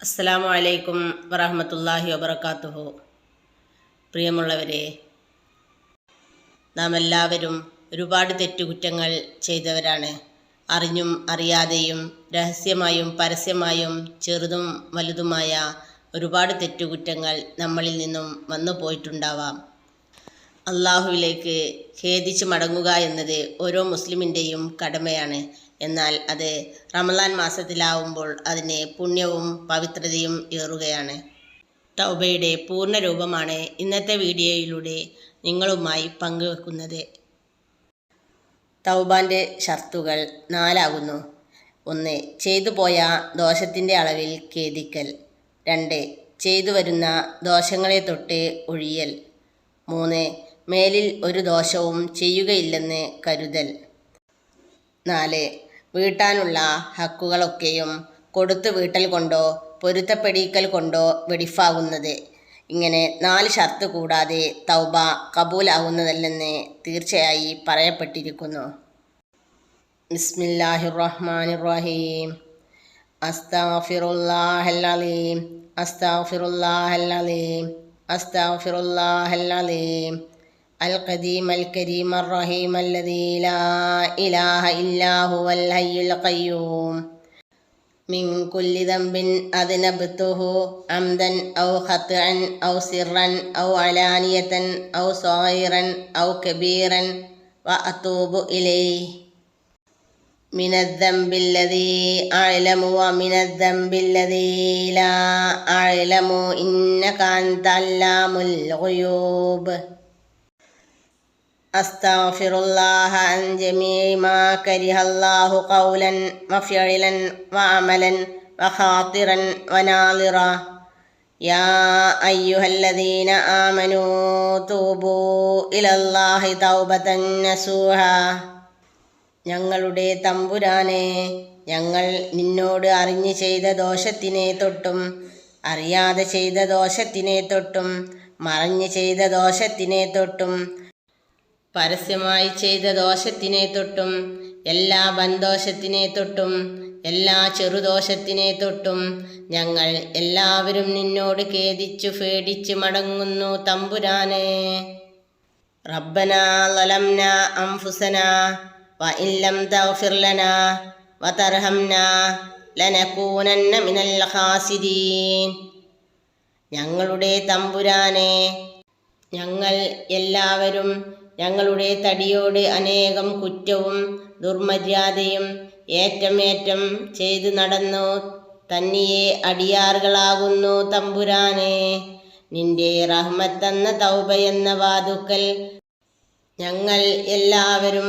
അസ്സലാമു അലൈക്കും വറഹമത്തല്ലാഹി വബർക്കാത്തുഹു പ്രിയമുള്ളവരെ നാം എല്ലാവരും ഒരുപാട് തെറ്റുകുറ്റങ്ങൾ ചെയ്തവരാണ്. അറിഞ്ഞും അറിയാതെയും രഹസ്യമായും പരസ്യമായും ചെറുതും വലുതുമായ ഒരുപാട് തെറ്റുകുറ്റങ്ങൾ നമ്മളിൽ നിന്നും വന്നു പോയിട്ടുണ്ടാവാം. അള്ളാഹുവിലേക്ക് ഖേദിച്ച് മടങ്ങുക എന്നത് ഓരോ മുസ്ലിമിന്റെയും കടമയാണ്. എന്നാൽ അത് റമലാൻ മാസത്തിലാവുമ്പോൾ അതിന് പുണ്യവും പവിത്രതയും ഏറുകയാണ്. തൗബയുടെ പൂർണ രൂപമാണ് ഇന്നത്തെ വീഡിയോയിലൂടെ നിങ്ങളുമായി പങ്കുവെക്കുന്നത്. തൗബാന്റെ ഷർത്തുകൾ നാലാകുന്നു. ഒന്ന് ചെയ്തു പോയ ദോഷത്തിന്റെ അളവിൽ ഖേദിക്കൽ. രണ്ട് ചെയ്തു വരുന്ന ദോഷങ്ങളെ തൊട്ട് ഒഴിയൽ. മൂന്ന് മേലിൽ ഒരു ദോഷവും ചെയ്യുകയില്ലെന്ന് കരുതൽ. നാല് വീട്ടാനുള്ള ഹക്കുകളൊക്കെയും കൊടുത്തു വീട്ടൽ കൊണ്ടോ പൊരുത്തപ്പെടിക്കൽ കൊണ്ടോ വെടിഫാകുന്നത് ഇങ്ങനെ നാല് ഷർത്ത് കൂടാതെ തൗബ കബൂലാകുന്നതല്ലെന്ന് തീർച്ചയായി പറയപ്പെട്ടിരിക്കുന്നു. ബിസ്മില്ലാഹിർ റഹ്മാനിർ റഹീം അസ്താഫിറുല്ലാഹല്ലീം അസ്താഫിറുല്ലാഹല്ലീം അസ്താഫിറുല്ലാഹൽ അലീം القديم الكريم الرحيم الذي لا إله إلا هو الحي القيوم. من كل ذنب أذنبته عمدا أو خطأ أو سرا أو علانية أو صغيرا أو كبيرا وأتوب إليه. من الذنب الذي أعلم ومن الذنب الذي لا أعلم إنك أنت علام الغيوب. أستغفر الله عن جميع ما كره الله قولا وفعلا وعملا وخاطرا وناظرا يا أيها الذين آمنوا توبوا إلى الله توبة نسوها ഞങ്ങളുടെ തമ്പുരാനെ ഞങ്ങൾ നിന്നോട് അറിഞ്ഞു ചെയ്ത ദോഷത്തിനെ തൊട്ടും അറിയാതെ ചെയ്ത ദോഷത്തിനെ തൊട്ടും മറഞ്ഞു ചെയ്ത ദോഷത്തിനെ തൊട്ടും പരസ്യമായി ചെയ്ത ദോഷത്തിനെ തൊട്ടും എല്ലാ വൻദോഷത്തിനെ തൊട്ടും എല്ലാ ചെറുദോഷത്തിനെ തൊട്ടും ഞങ്ങൾ എല്ലാവരും നിന്നോട് ഖേദിച്ചു പേടിച്ച് മടങ്ങുന്നു തമ്പുരാനെ. റബ്ബന ലലംന അംഫുസന വ ഇല്ലം തഗ്ഫിർ ലന വതർഹംന ലനകൂനന്ന മിനൽ ഖാസിദീൻ ഞങ്ങളുടെ തമ്പുരാനെ ഞങ്ങൾ എല്ലാവരും ഞങ്ങളുടെ തടിയോട് അനേകം കുറ്റവും ദുർമര്യാദയും ഏറ്റമേറ്റം ചെയ്തു നടന്നു. തന്നിയെ അടിയാറുകളാകുന്നു തമ്പുരാനെ. നിന്റെ റഹ്മത്തെന്ന തൗബയെന്ന വാതുക്കൽ ഞങ്ങൾ എല്ലാവരും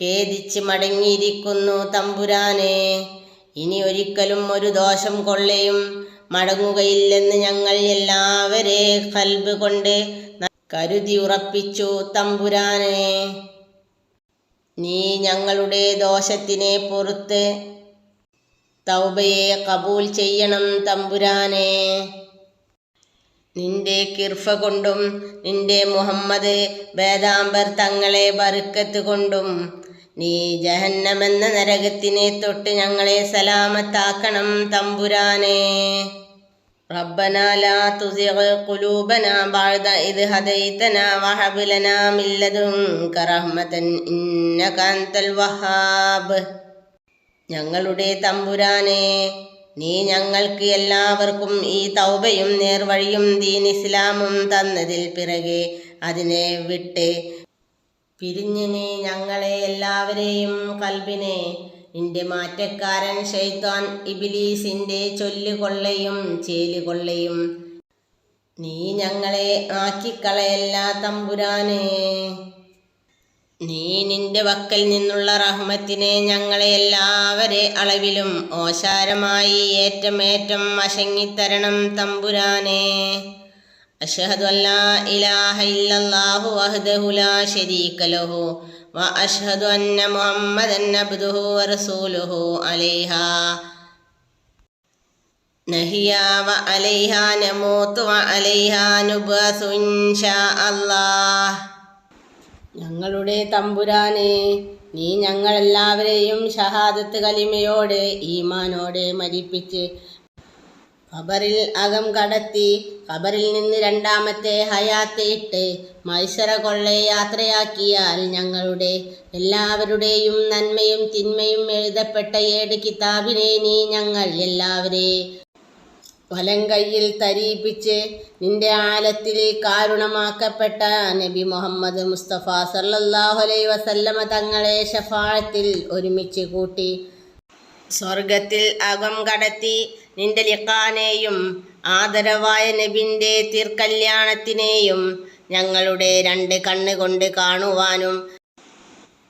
ഖേദിച്ച് മടങ്ങിയിരിക്കുന്നു തമ്പുരാനെ. ഇനി ഒരിക്കലും ഒരു ദോഷം കൊള്ളയും മടങ്ങുകയില്ലെന്ന് ഞങ്ങൾ എല്ലാവരെ കൽബ് കൊണ്ട് കരുതി ഉറപ്പിച്ചു തമ്പുരാനെ. നീ ഞങ്ങളുടെ ദോഷത്തിനെ പുറത്ത് തൗബയെ കബൂൽ ചെയ്യണം തമ്പുരാനെ. നിന്റെ കിർഫ കൊണ്ടും നിന്റെ മുഹമ്മദ് വേദാംബർ തങ്ങളെ ബറുക്കത്ത് കൊണ്ടും നീ ജഹന്നമെന്ന നരകത്തിനെ തൊട്ട് ഞങ്ങളെ സലാമത്താക്കണം തമ്പുരാനെ. ربنا لا تزغ قلوبنا بعد إذ هديتنا وهب لنا من لدنك رحمة إنك أنت الوهاب ഞങ്ങളുടെ തമ്പുരാനെ നീ ഞങ്ങൾക്ക് എല്ലാവർക്കും ഈ തൗബയും നേർവഴിയും ദീൻ ഇസ്ലാമും തന്നതിൽ പിറകെ അതിനെ വിട്ട് പിരിഞ്ഞ് നീ ഞങ്ങളെ എല്ലാവരെയും കൽബിനെ നിന്റെ മാറ്റക്കാരൻ ഷെയ്ത്താൻ ഇബിലീസിന്റെ ചൊല്ലുകൊള്ളയും ചേലുകൊള്ളയും നീ ഞങ്ങളെ ആക്കിക്കളയല്ല തമ്പുരാനെ. നീ നിന്റെ വക്കൽ നിന്നുള്ള റഹ്മത്തിനെ ഞങ്ങളെ എല്ലാവരെ അളവിലും ഓശാരമായി ഏറ്റമേറ്റം അശങ്ങിത്തരണം തമ്പുരാനെ. അഷ്ഹദു അല്ലാ ഇലാഹ ഇല്ലല്ലാഹു വഹ്ദഹു ലാ ശരീക ലഹു وأشهد أن محمدا عبده ورسوله عليها نهيا وعليها نموت وعليها نبعث إن شاء الله ഞങ്ങളുടെ തമ്പുരാനെ നീ ഞങ്ങളെല്ലാവരെയും ഷഹാദത്ത് കലിമയോടെ ഈമാനോടെ മരിപ്പിച്ച് ഖബറിൽ അകം കടത്തി ഖബറിൽ നിന്ന് രണ്ടാമത്തെ ഹയാത്തെ ഇട്ട് മൈസര കൊള്ളെ യാത്രയാക്കിയാൽ ഞങ്ങളുടെ എല്ലാവരുടെയും നന്മയും തിന്മയും എഴുതപ്പെട്ട ഏട് കിതാബിനെ നീ ഞങ്ങൾ എല്ലാവരെ വലം കയ്യിൽ തരീപ്പിച്ച് നിന്റെ ആലത്തിൽ കാരുണമാക്കപ്പെട്ട നബി മുഹമ്മദ് മുസ്തഫ അലൈഹി വസല്ലമ തങ്ങളെ ഷഫാഴത്തിൽ ഒരുമിച്ച് കൂട്ടി സ്വർഗത്തിൽ അകം കടത്തി നിന്റെ ലിഖാനെയും ആദരവായ നബിന്റെ തീർക്കല്യാണത്തിനെയും ഞങ്ങളുടെ രണ്ട് കണ്ണുകൊണ്ട് കാണുവാനും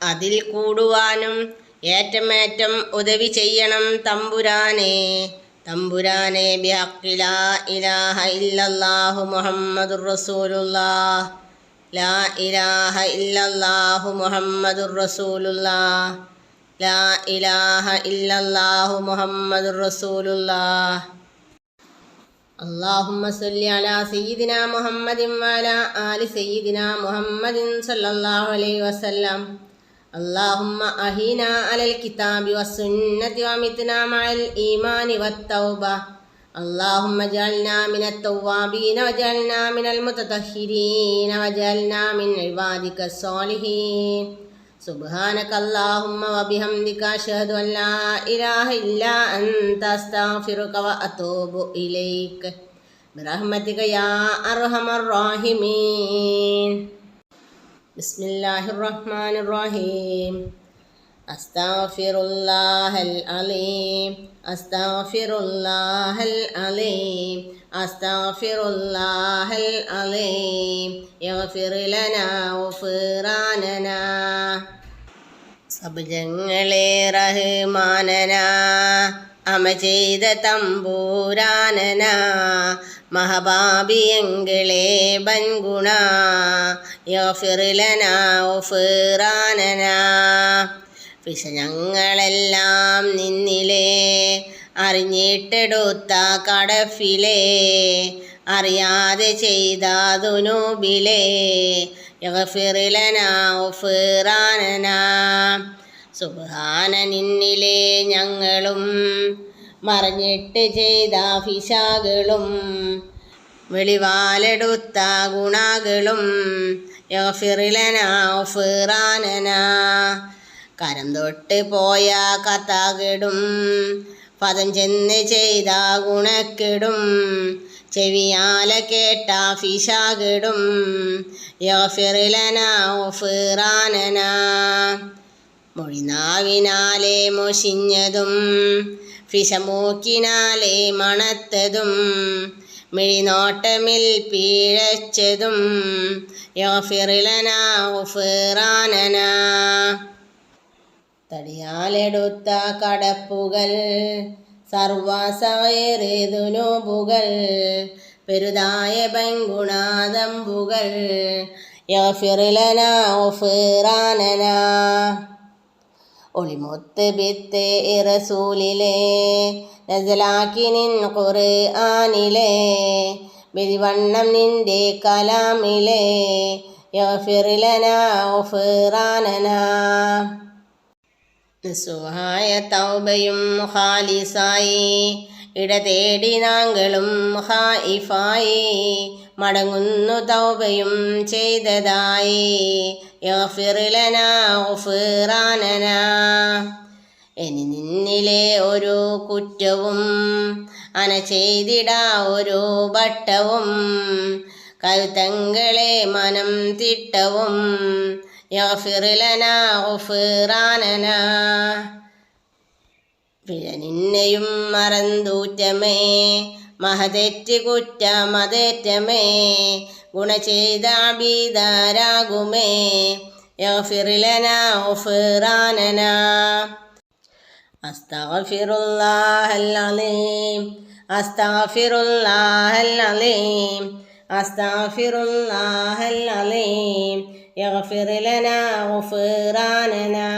അതിൽ കൂടുവാനും ഏറ്റമേറ്റം ഉദവി ചെയ്യണം തമ്പുരാനെ. തമ്പുരാനെ ഇലാഹ ഇല്ലല്ലാഹു മുഹമ്മദുർ റസൂലുള്ള. ലാ ഇലാഹ ഇല്ലല്ലാഹു മുഹമ്മദുർ റസൂലുള്ളാഹ് ലാ ഇലാഹ ഇല്ലല്ലാഹു മുഹമ്മദുർ റസൂലുള്ളാഹ് اللهم صل على سيدنا محمد وعلى آل سيدنا محمد صلى الله عليه وسلم اللهم أهينا على الكتاب والسنة ومتنا مع الإيمان والتوبة اللهم اجعلنا من التوابين واجعلنا من المتطهرين واجعلنا من عبادك الصالحين سبحانك اللهم وبحمدك أشهد أن لا إله إلا أنت أستغفرك وأتوب إليك برحمتك يا أرحم الراحمين بسم الله الرحمن الرحيم أستغفر الله العظيم أستغفر الله العظيم أستغفر الله العظيم يغفر لنا غفراننا സബജങ്ങളെ റഹ്മാനന അമ ചെയ്ത തമ്പൂരാനന മഹബാബിയങ്ങളെ ബൻഗുണ യോഫിറിലന ഒഫിറാനന വിഷഞങ്ങളെല്ലാം നിന്നിലേ അറിഞ്ഞിട്ടെടുത്ത കടഫിലേ അറിയാതെ ചെയ്ത ദുനൂബിലെ യഗഫിറിലന ഒഫിറാനന സുബാന നിന്നിലേ ഞങ്ങളും മറിഞ്ഞിട്ട് ചെയ്ത ഫിശാകളും വെളിവാലെടുത്ത ഗുണാകളും യോഫിറിലനാഫിറാനന കരം തൊട്ട് പോയ കഥകിടും പദം ചെന്ന് ചെയ്ത ഗുണക്കെടും ചെവിയാല കേട്ട ഫിഷാകിടും യോഫിറിലന ഒഫിറാനന. മൊഴിനാവിനാലെ മൊഷിഞ്ഞതും ഫിഷമൂക്കിനാലെ മണത്തതും മിഴിനോട്ടമിൽ പീഴച്ചതും യോഫിറിലന ഒഫിറാനന. തടിയാലെടുത്ത കടപ്പുകൾ സർവാസവേറുനുബുകൾ പെരുതായ ബംഗുണാദമ്പുകൾ യഫിറിലന ഒഫിറാനന. ഒളിമൊത്ത് ബിത്ത് ഇറസൂലിലെ നസലാക്കി നിൻ ഖുർആാനിലെ വിരിവണ്ണം നിന്റെ കലാമിലെ യഫിറിലന ഒഫിറാനന. നിസ്സുഹായ തൗബയും ഖാലിസായി ഇടതേടി നാങ്കളും ഹായിഫായി മടങ്ങുന്നു തൗബയും ചെയ്തതായി. യോഫിറിലനാഫിറാനന ഇനി നിന്നിലെ ഒരു കുറ്റവും അന ചെയ്തിടാ ഒരു ഭട്ടവും. കരുത്തങ്ങളെ മനം തിട്ടവും യഫിറിലന ഒഫിറാനന പിഴ നിന്നെയും മറന്തൂറ്റമേ മഹതെറ്റ് കുറ്റമതേറ്റമേ ഗുണ ചെയ്ത ബീതാരാകുമേ യഫിറിലന ഒഫിറാനന أستغفر الله العظيم أستغفر الله العظيم أستغفر الله العظيم يغفر لنا غفراننا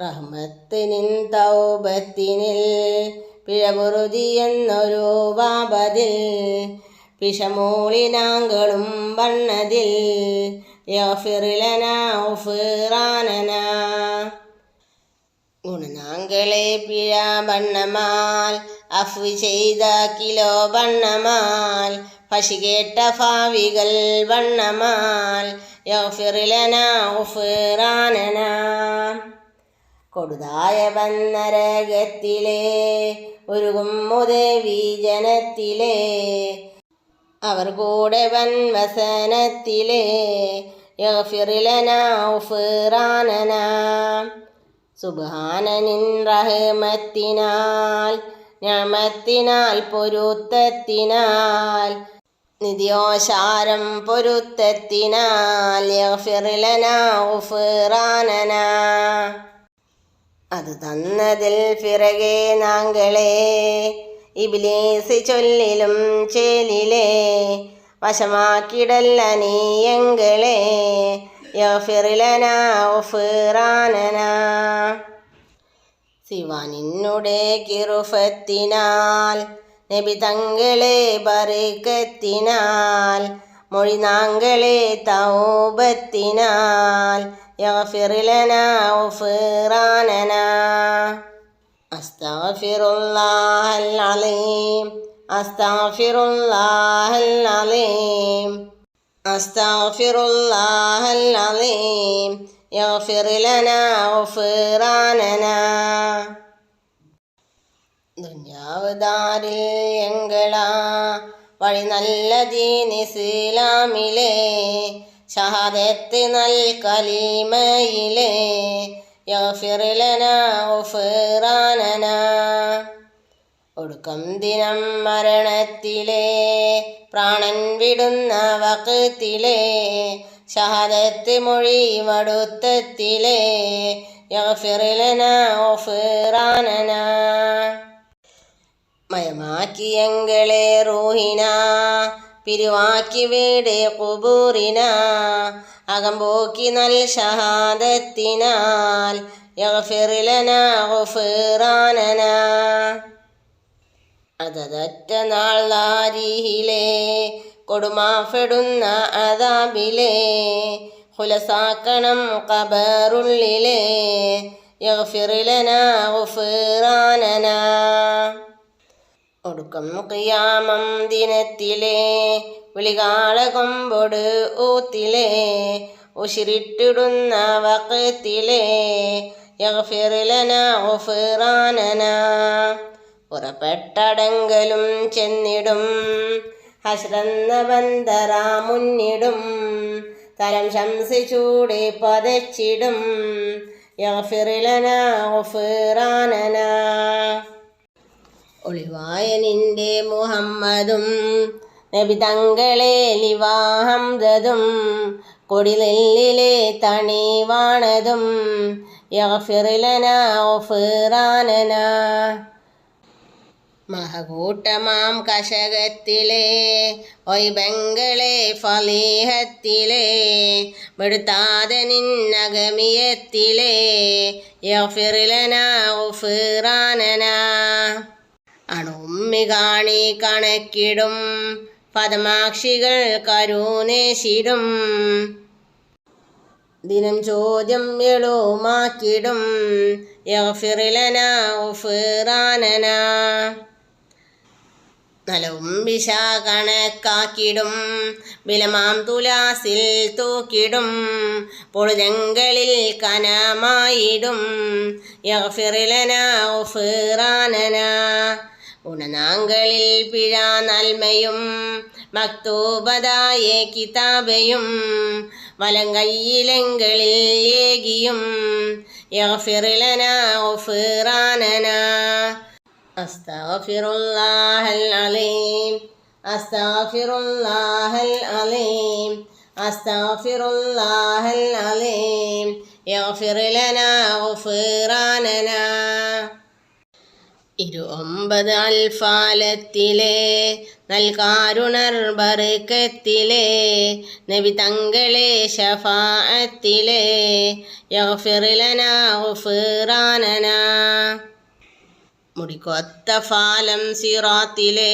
റഹ്മത്തിനിൻ തൗബത്തിനിൽ പിഴപൊറുതി എന്നൊരു വാപതിൽ പിഷമൂളിനാങ്കളും വണ്ണതിൽ യഫിറിലന ഉഫിറാനന ഗുണനാങ്കളെ പിഴ വണ്ണമാൽ അഫ് ചെയ്ത കിലോ വണ്ണമാൽ പശി കേട്ട ഭാവികൾ വണ്ണമാൽ യൗഫിറിലന ഉഫിറാനന. കൊടുതായ വന്നരകത്തിലെ ഒരു മുദേവി ജനത്തിലെ അവർ കൂടെ വൻ വസനത്തിലെ സുബാനനിൻ റഹ്മത്തിനാൽ ഞാമത്തിനാൽ പൊരുത്തത്തിനാൽ നിധിയോശാരം പൊരുത്തത്തിനാൽ അത് തന്നതിൽ പിറകെ നാങ്കളെ ഇബിലേസ് ചൊല്ലിലും ചേലിലെ വശമാക്കിടല്ല നീയങ്ങളെ യഫിറിലന ഉഫിറാനന. ശിവാനിന്നുടെ കിറുഫത്തിനാൽ നബി തങ്ങളെ ബറിക്കത്തിനാൽ മൊഴി നാങ്കളെ തൗബത്തിനാൽ യഗ്ഫിറിലന ഉഫിറാനന. അസ്തഗ്ഫിറുല്ലാഹൽ അലീം അസ്തഗ്ഫിറുല്ലാഹൽ അലീം അസ്തഗ്ഫിറുല്ലാഹൽ അലീം യഗ്ഫിറിലന ദുഞ്ഞാവതാരിൽ എങ്കളാ? വഴി നല്ല ദീനിസ്ലാമിലെ ഷഹാദത്ത് നൽ കലീമയിലേ. യഫിറിലന ഒടുക്കം ദിനം മരണത്തിലേ. പ്രാണൻ വിടുന്ന വക്കത്തിലെ ഷഹാദത്ത് മൊഴി വടുത്തത്തിലേ. യഫിറിലന ഉഫിറാനന. മയമാക്കിയങ്ങളെ റൂഹിന പിരിവാക്കി വീട് കുബൂറിന അകമ്പോക്കി നൽ ഷഹാദത്തിനാൽ യഗ്ഫിറിലന അതതറ്റ നാൾ നാരിഹിലെ കൊടുമാഫെടുന്ന അതാബിലെ ഹുലസാക്കണം കബറുള്ളിലെ യഗ്ഫിറിലന ഗുഫിറാനന. ഒടുക്കം കിയാമം ദിനത്തിലെ വിളികാള കൊമ്പൊട് ഊത്തിലെ ഉശിരിട്ടിടുന്ന വക്കത്തിലെ യഗ്ഫിറിലന പുറപ്പെട്ടടങ്കലും ചെന്നിടും ഹസ്രന്ന ബന്ദറാ മുന്നിടും തരം ശംസി ചൂടി പതച്ചിടും യഗ്ഫിറിലന ഗുഫിറാനന. ഒളിവായ നിന്റെ മുഹമ്മദും നബി തങ്ങളെ ലിവാഹംദതും കൊടിനെല്ലിലെ തണിവാണതും. യഗ്ഫിറിലന ഗുഫിറാനന. മഹകൂട്ടമാം കശകത്തിലെ ഒയ്ബങ്ങളെ ഫലീഹത്തിലെ മെടുത്താതെ നിന്നഗമിയത്തിലെ ഗുഫിറാനന. കാണി കണക്കിടും. പദമാക്ഷികൾ കരുണേശിടും ദിനം ചോദ്യം എളുമാക്കിടും. യഫിറിലനാഫിറാനന നലവും വിശ കണക്കാക്കിടും. വിലമാം തുലാസിൽ തൂക്കിടും. പൊളുതങ്ങളിൽ കനമായിടും. യഗ്ഫിറിലന ഉഫിറാനന ഗുണനാങ്കളിൽ പിഴ നന്മയും മക്തൂബതായ കിതാബയും വലം കയ്യിലെങ്കളിൽ ഏകിയും യഗ്ഫിറിലന ഗഫിറാനന. അസ്തഗ്ഫിറുല്ലാഹൽ അലീം അസ്തഗ്ഫിറുല്ലാഹൽ അലീം അസ്തഗ്ഫിറുല്ലാഹൽ അലീം യഗ്ഫിറിലന ഗഫിറാനന. ഇരു ഒമ്പത് അൽഫാലത്തിലെ നൽകാരുണർ ബർക്കത്തിലെ നബി തങ്ങളെ ഷഫാഅത്തിലെ യഗ്ഫിറിലന ഗുഫിറാനന. മുടിക്കൊത്ത ഫാലം സിറാത്തിലെ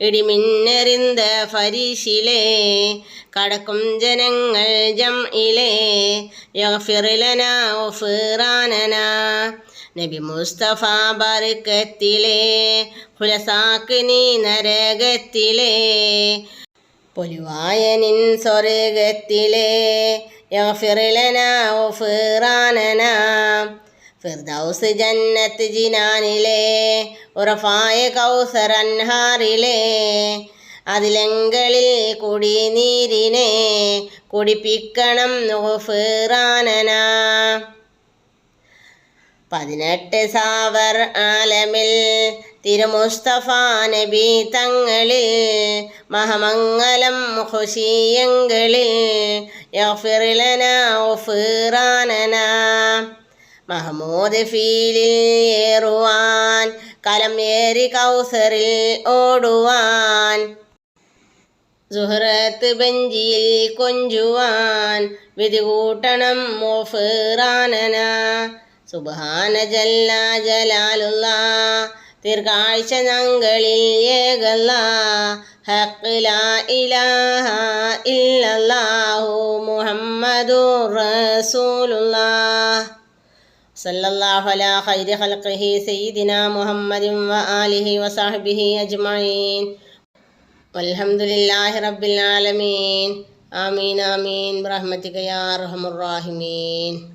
ഇടിമിന്നെറിന്ത ഫരീശിലേ കടക്കും ജനങ്ങൾ ജം ഇലെ യഫിറിലന ഗുഫിറാനന നബി മുസ്തഫ ബർക്കത്തിലെ ഹുലസാക്ക് നീ നരകത്തിലെ പൊലിവായ നിൻ സ്വർഗത്തിലെ യഫിറിലന ഒഫിറാനന ഫിർദൗസ് ജന്നത്ത് ജിനാനിലെ ഉറഫായ കൗസർ അൻഹാറിലേ അതിലങ്ങളിൽ കുടിനീരിനെ കുടിപ്പിക്കണം ഫിറാനന പതിനെട്ട് സാവർ ആലമിൽ തിരുമുസ്തഫ നബി തങ്ങളിൽ മഹമംഗലം ഖുശിയങ്ങളിൽ യഗ്ഫിറിലന ഒഫിറാനന മഹമൂദ് ഫീലിൽ ഏറുവാൻ കലം ഏറി കൗസറിൽ ഓടുവാൻ. സുഹൃത്ത് ബെഞ്ചിയിൽ കൊഞ്ചുവാൻ വിധി കൂട്ടണം മോഫിറാനന. സുബാന ജല്ല ജലാലുള്ള തീർക്കാഴ്ച ഞങ്ങളിൽ ഏകല്ല. ഹക്കില ഇലാഹ ഇല്ലല്ലാഹു മുഹമ്മദു صلى الله على خير خلقه سيدنا محمد وآله وصحبه أجمعين. والحمد لله رب العالمين. آمين آمين. برحمتك يا أرحم الراحمين.